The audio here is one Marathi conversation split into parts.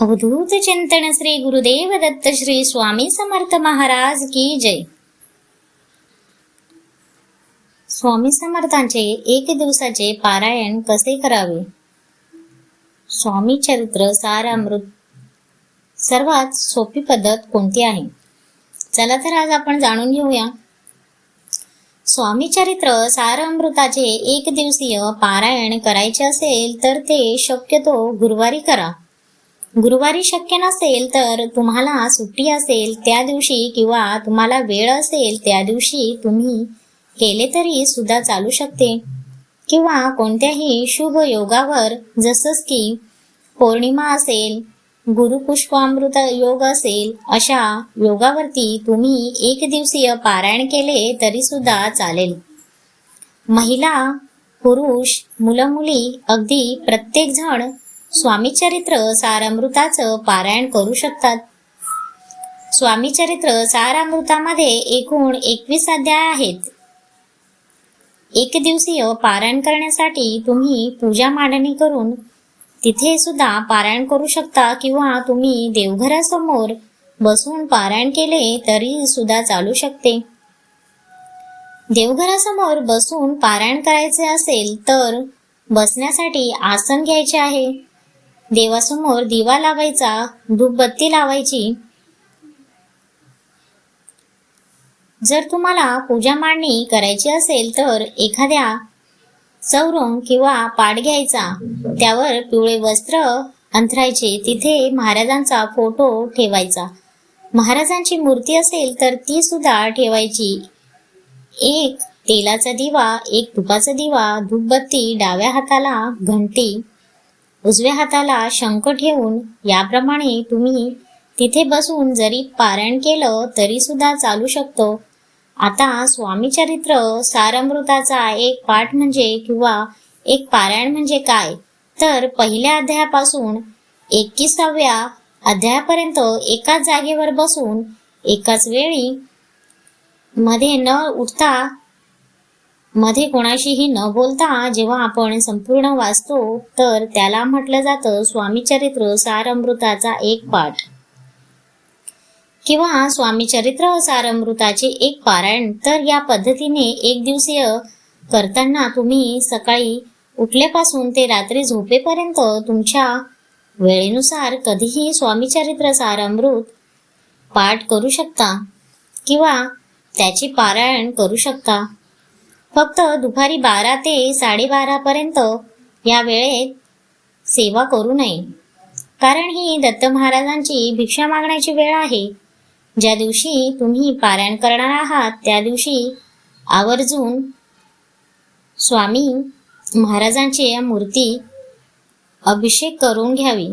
अवधूत चिंतन श्री गुरुदेव दत्त श्री स्वामी समर्थ महाराज की जय. स्वामी समर्थांचे एक दिवसाचे पारायण कसे करावे? स्वामी चरित्र सार अमृत सर्वात सोपी पद्धत कोणती आहे? चला तर आज आपण जाणून घेऊया. स्वामी चरित्र सार अमृताचे एक दिवसीय पारायण करायचे असेल तर ते शक्यतो गुरुवारी करा. गुरुवारी शक्य नसेल तर तुम्हाला सुट्टी असेल त्या दिवशी किंवा तुम्हाला वेळ असेल त्या दिवशी तुम्ही केले तरी सुद्धा चालू शकते. किंवा कोणत्याही शुभ योगावर जसंच की पौर्णिमा असेल गुरुपुष्पामृत योग असेल अशा योगावरती तुम्ही एक दिवसीय पारायण केले तरी सुद्धा चालेल. महिला पुरुष मुलं मुली अगदी प्रत्येक जण स्वामी चरित्र सारामृताचं पारायण करू शकतात. स्वामी चरित्र सारामृतामध्ये एकूण एकवीस अध्याय आहेत. एक दिवसीय पारायण करण्यासाठी तुम्ही पूजा मांडणी करून तिथे सुद्धा पारायण करू शकता किंवा तुम्ही देवघरासमोर बसून पारायण केले तरी सुद्धा चालू शकते. देवघरासमोर बसून पारायण करायचे असेल तर बसण्यासाठी आसन घ्यायचे आहे. देवासमोर दिवा लावायचा धूपबत्ती लावायची. जर तुम्हाला पूजा मांडणी करायची असेल तर एखाद्या चौरंग किंवा पाट घ्यायचा. त्यावर पिवळे वस्त्र अंथरायचे. तिथे महाराजांचा फोटो ठेवायचा. महाराजांची मूर्ती असेल तर ती सुद्धा ठेवायची. एक तेलाचा दिवा एक तुपाचा दिवा धूपबत्ती डाव्या हाताला घंटी. उजव्या हाताला शंख ठेवून याप्रमाणे तुम्ही तिथे बसून जरी पारायण केलं तरी सुद्धा चालू शकतो. आता स्वामी चरित्र सारामृताचा एक पाठ म्हणजे किंवा एक पारायण म्हणजे काय? तर पहिल्या अध्यायापासून एकविसाव्या अध्यायापर्यंत एकाच जागेवर बसून एकाच वेळी मध्ये न उठता मध्ये कोणाशीही न बोलता जेव्हा आपण संपूर्ण वाचतो तर त्याला म्हटलं जातं स्वामी चरित्र एक पाठ. किंवा स्वामी चरित्र एक पारायण. तर या पद्धतीने एक दिवसीय करताना तुम्ही सकाळी उठल्यापासून ते रात्री झोपेपर्यंत तुमच्या वेळेनुसार कधीही स्वामी चरित्र सारामृत पाठ करू शकता किंवा त्याची पारायण करू शकता. फक्त दुपारी बारा ते साडेबारा पर्यंत या वेळेत सेवा करू नये. कारण ही दत्त महाराजांची भिक्षा मागण्याची वेळ आहे. ज्या दिवशी तुम्ही पारायण करणार आहात त्या दिवशी आवर्जून स्वामी महाराजांची या मूर्ती अभिषेक करून घ्यावी.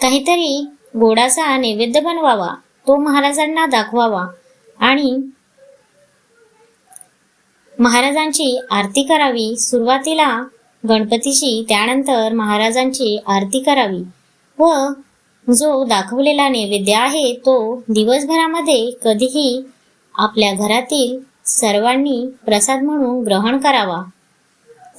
काहीतरी गोडाचा नैवेद्य बनवावा तो महाराजांना दाखवावा आणि महाराजांची आरती करावी. सुरुवातीला गणपतीची त्यानंतर महाराजांची आरती करावी. व जो दाखवलेला नैवेद्य आहे तो दिवसभरामध्ये कधीही आपल्या घरातील सर्वांनी प्रसाद म्हणून ग्रहण करावा.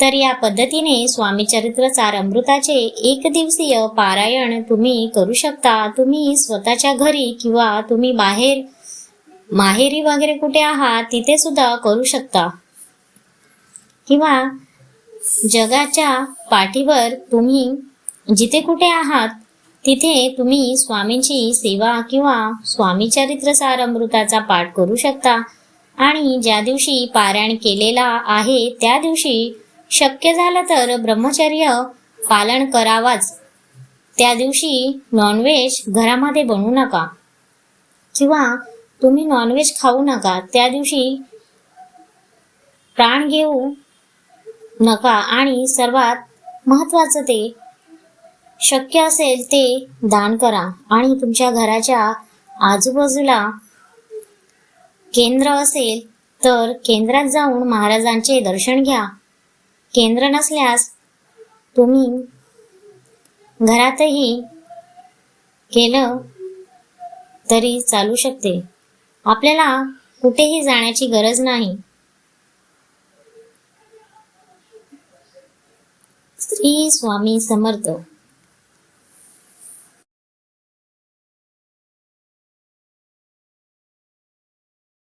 तर या पद्धतीने स्वामी चरित्र चार अमृताचे एक दिवसीय पारायण तुम्ही करू शकता. तुम्ही स्वतःच्या घरी किंवा तुम्ही बाहेर माहेरी वगैरे कुठे आहात तिथे सुद्धा करू शकता. किंवा जगाच्या पाठीवर तुम्ही जिथे कुठे आहात तिथे तुम्ही स्वामींची सेवा किंवा स्वामी चरित्र सार अमृताचा पाठ करू शकता. आणि ज्या दिवशी पारायण केलेला आहे त्या दिवशी शक्य झालं तर ब्रह्मचर्य पालन करावाच. त्या दिवशी नॉनव्हेज घरामध्ये बनवू नका. किंवा तुम्ही नॉनव्हेज खाऊ नका. त्या दिवशी प्राण घेऊ नका. आणि सर्वात महत्वाचं ते शक्य असेल ते दान करा. आणि तुमच्या घराच्या आजूबाजूला केंद्र असेल तर केंद्रात जाऊन महाराजांचे दर्शन घ्या. केंद्र नसल्यास तुम्ही घरातही केलं तरी चालू शकते. आपल्याला कुठेही जाण्याची गरज नाही. श्री स्वामी समर्थ.